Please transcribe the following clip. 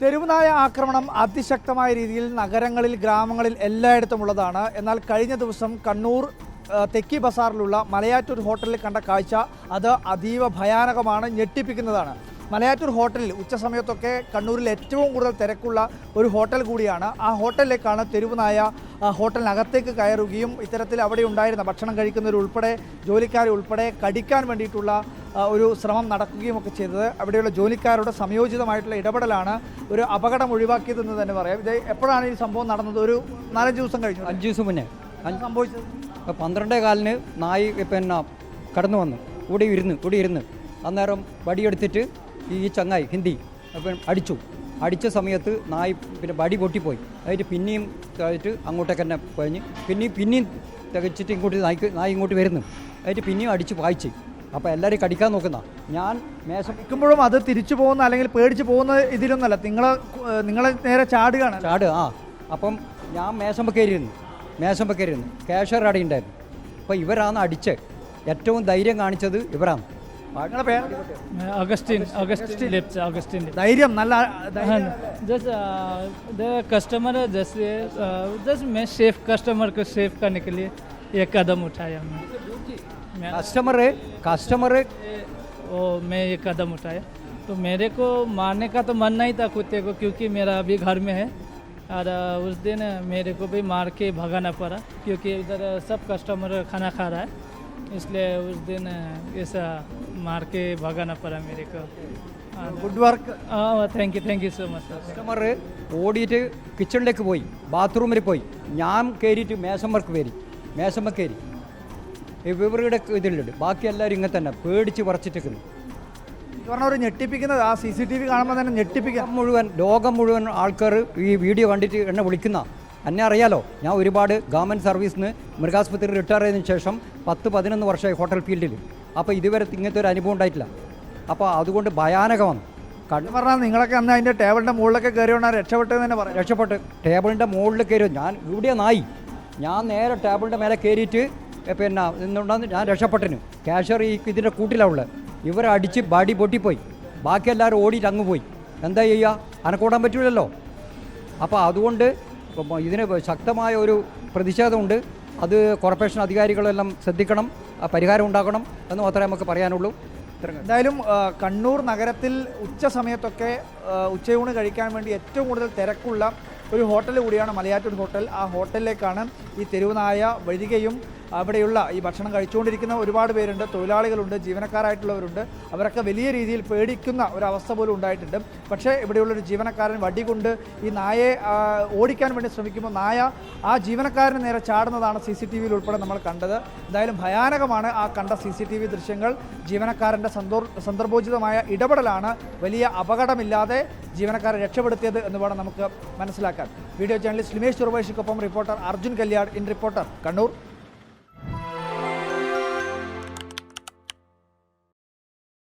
തെരുവുനായ ആക്രമണം അതിശക്തമായ രീതിയിൽ നഗരങ്ങളിൽ ഗ്രാമങ്ങളിൽ എല്ലായിടത്തും ഉള്ളതാണ്. എന്നാൽ കഴിഞ്ഞ ദിവസം കണ്ണൂർ തെക്കി ബസാറിലുള്ള മലയാറ്റൂർ ഹോട്ടലിൽ കണ്ട കാഴ്ച അത് അതീവ ഭയാനകമാണ് ഞെട്ടിപ്പിക്കുന്നതാണ്. മലയാറ്റൂർ ഹോട്ടലിൽ ഉച്ചസമയത്തൊക്കെ കണ്ണൂരിൽ ഏറ്റവും കൂടുതൽ തിരക്കുള്ള ഒരു ഹോട്ടൽ കൂടിയാണ്. ആ ഹോട്ടലിലേക്കാണ് തെരുവുനായ ഹോട്ടലിനകത്തേക്ക് കയറുകയും ഇത്തരത്തിൽ അവിടെ ഉണ്ടായിരുന്ന ഭക്ഷണം കഴിക്കുന്നവരുൾപ്പെടെ ജോലിക്കാരെ ഉൾപ്പെടെ കടിക്കാൻ വേണ്ടിയിട്ടുള്ള ഒരു ശ്രമം നടക്കുകയും ഒക്കെ ചെയ്തത്. അവിടെയുള്ള ജോലിക്കാരുടെ സംയോജിതമായിട്ടുള്ള ഇടപെടലാണ് ഒരു അപകടം ഒഴിവാക്കിയതെന്ന് തന്നെ പറയാം. ഇത് എപ്പോഴാണ് ഈ സംഭവം നടന്നത്? ഒരു നാലഞ്ച് ദിവസം കഴിഞ്ഞു അഞ്ച് ദിവസം മുന്നേ. സംഭവിച്ചത്? പന്ത്രണ്ടേ കാലിന് നായി പിന്നെ കടന്നു വന്നു. കൂടി ഇരുന്ന് ഇവിടെ ഇരുന്ന്. അന്നേരം വടിയെടുത്തിട്ട് ഈ ചങ്ങായി ഹിന്ദി അപ്പം അടിച്ചു. അടിച്ച സമയത്ത് നായി പിന്നെ വടി പൊട്ടിപ്പോയി. അതിന് പിന്നെയും ആയിട്ട് അങ്ങോട്ടേക്ക് തന്നെ കഴിഞ്ഞ് പിന്നെയും പിന്നെയും തികച്ചിട്ട് ഇങ്ങോട്ട് നായിക്ക് നായി ഇങ്ങോട്ട് വരുന്നു. അതിന് പിന്നെയും അടിച്ച് വായിച്ച്. അപ്പോൾ എല്ലാവരും കടിക്കാൻ നോക്കുന്ന ഞാൻ മേശം നിൽക്കുമ്പോഴും അത് തിരിച്ചു പോകുന്ന അല്ലെങ്കിൽ പേടിച്ച് പോകുന്ന ഇതിലൊന്നല്ല നിങ്ങൾ നിങ്ങൾ നേരെ ചാടുകയാണ് ചാട് ആ അപ്പം ഞാൻ മേശമ്പ കയറിയിരുന്നു മേശമ്പ കയറിയിരുന്നു ക്യാഷർ അവിടെ ഉണ്ടായിരുന്നു അപ്പോൾ ഇവരാണ് അടിച്ച് ഏറ്റവും ധൈര്യം കാണിച്ചത് ഇവരാണ് നിങ്ങളുടെ പേര് मैं Augustine Augustine Lips Augustine Lips ധൈര്യം നല്ല ധൈര്യം. जस्ट द कस्टमर जैसे जस्ट मैं सेफ कस्टमर को सेव करने के लिए ये कदम उठाया मैं मैं കസ്റ്റമർ കസ്റ്റമർ वो मैं ये कदम उठाया तो मेरे को मारने का तो मन नहीं था कुत्ते को क्योंकि मेरा अभी घर में है और अ, उस दिन मेरे को भी मार के भगाना पड़ा क्योंकि इधर सब कस्टमर खाना खा रहा है इसलिए उस दिन अ, ऐसा मार के भगाना पड़ा मेरे को good work thank you thank you so much sir customer ഓടിയിട്ട് കിച്ചണിലേക്ക് പോയി ബാത്റൂമിൽ പോയി ഞാൻ കയറിയിട്ട് മേശമ്മർക്ക് കയറി മേശമ്മ കയറി ഇവരുടെ ഇതിലുണ്ട്. ബാക്കി എല്ലാവരും ഇങ്ങനെ തന്നെ പേടിച്ച് പറിച്ചിട്ടിരിക്കുന്നു. പറഞ്ഞ ഒരു ഞെട്ടിപ്പിക്കുന്നത് ആ സി സി ടി വി കാണുമ്പോൾ തന്നെ ഞെട്ടിപ്പിക്കുക മുഴുവൻ ലോകം മുഴുവൻ ആൾക്കാർ ഈ വീഡിയോ കണ്ടിട്ട് എന്നെ വിളിക്കുന്ന എന്നെ അറിയാലോ. ഞാൻ ഒരുപാട് ഗവൺമെന്റ് സർവീസിൽ നിന്ന് മൃഗാസ്പത്രി റിട്ടയർ ചെയ്തതിന് ശേഷം പത്ത് പതിനൊന്ന് വർഷമായി ഹോട്ടൽ ഫീൽഡിൽ അപ്പോൾ ഇതുവരെ ഇങ്ങനത്തെ ഒരു അനുഭവം ഉണ്ടായിട്ടില്ല. അപ്പോൾ അതുകൊണ്ട് ഭയാനകമാണ്. കണ്ണു പറഞ്ഞാൽ നിങ്ങളൊക്കെ അന്ന് അതിന്റെ ടേബിളിന്റെ മുകളിലൊക്കെ കയറി കൊണ്ടാണ് രക്ഷപ്പെട്ടതെന്ന് തന്നെ പറയാം. രക്ഷപ്പെട്ട്. ടേബിളിന്റെ മുകളിൽ കയറി ഞാൻ ഇവിടെ നായി ഞാൻ നേരെ ടേബിളിന്റെ മേലെ കയറിയിട്ട് പിന്നെ നിന്നുണ്ടെന്ന് ഞാൻ രക്ഷപ്പെട്ടിന് ക്യാഷർ ഈ ഇതിന്റെ കൂട്ടിലാണ് ഇവരെ അടിച്ച് ബാഡി പൊട്ടിപ്പോയി. ബാക്കി എല്ലാവരും ഓടിയിട്ട് അങ്ങ് പോയി. എന്താ ചെയ്യുക അനക്കൂടാൻ പറ്റില്ലല്ലോ അപ്പോൾ അതുകൊണ്ട് ഇതിന് ശക്തമായ ഒരു പ്രതിഷേധമുണ്ട്. അത് കോർപ്പറേഷൻ അധികാരികളെല്ലാം ശ്രദ്ധിക്കണം. പരിഹാരം ഉണ്ടാക്കണം എന്ന് മാത്രമേ നമുക്ക് പറയാനുള്ളൂ. എന്തായാലും കണ്ണൂർ നഗരത്തിൽ ഉച്ച സമയത്തൊക്കെ ഉച്ചയൂണ് കഴിക്കാൻ വേണ്ടി ഏറ്റവും കൂടുതൽ തിരക്കുള്ള ഒരു ഹോട്ടൽ കൂടിയാണ് മലയാറ്റൂർ ഹോട്ടൽ. ആ ഹോട്ടലിലേക്കാണ് ഈ തെരുവുനായ വരികയും അവിടെയുള്ള ഈ ഭക്ഷണം കഴിച്ചുകൊണ്ടിരിക്കുന്ന ഒരുപാട് പേരുണ്ട് തൊഴിലാളികളുണ്ട് ജീവനക്കാരായിട്ടുള്ളവരുണ്ട്. അവരൊക്കെ വലിയ രീതിയിൽ പേടിക്കുന്ന ഒരവസ്ഥ പോലും ഉണ്ടായിട്ടുണ്ട്. പക്ഷേ ഇവിടെയുള്ളൊരു ജീവനക്കാരൻ വടി കൊണ്ട് ഈ നായയെ ഓടിക്കാൻ വേണ്ടി ശ്രമിക്കുമ്പോൾ നായ ആ ജീവനക്കാരന് നേരെ ചാടുന്നതാണ് സി സി ടി വിയിൽ ഉൾപ്പെടെ നമ്മൾ കണ്ടത്. എന്തായാലും ഭയാനകമാണ് ആ കണ്ട സി സി ടി വി ദൃശ്യങ്ങൾ. ജീവനക്കാരന്റെ സന്ദർഭോചിതമായ ഇടപെടലാണ് വലിയ അപകടമില്ലാതെ ജീവനക്കാരെ രക്ഷപ്പെടുത്തിയത് എന്ന് വേണം നമുക്ക് മനസ്സിലാക്കാൻ. Video journalist Limesh ചുറുവേഷിക്കൊപ്പം reporter Arjun Kalyan in reporter Kannur.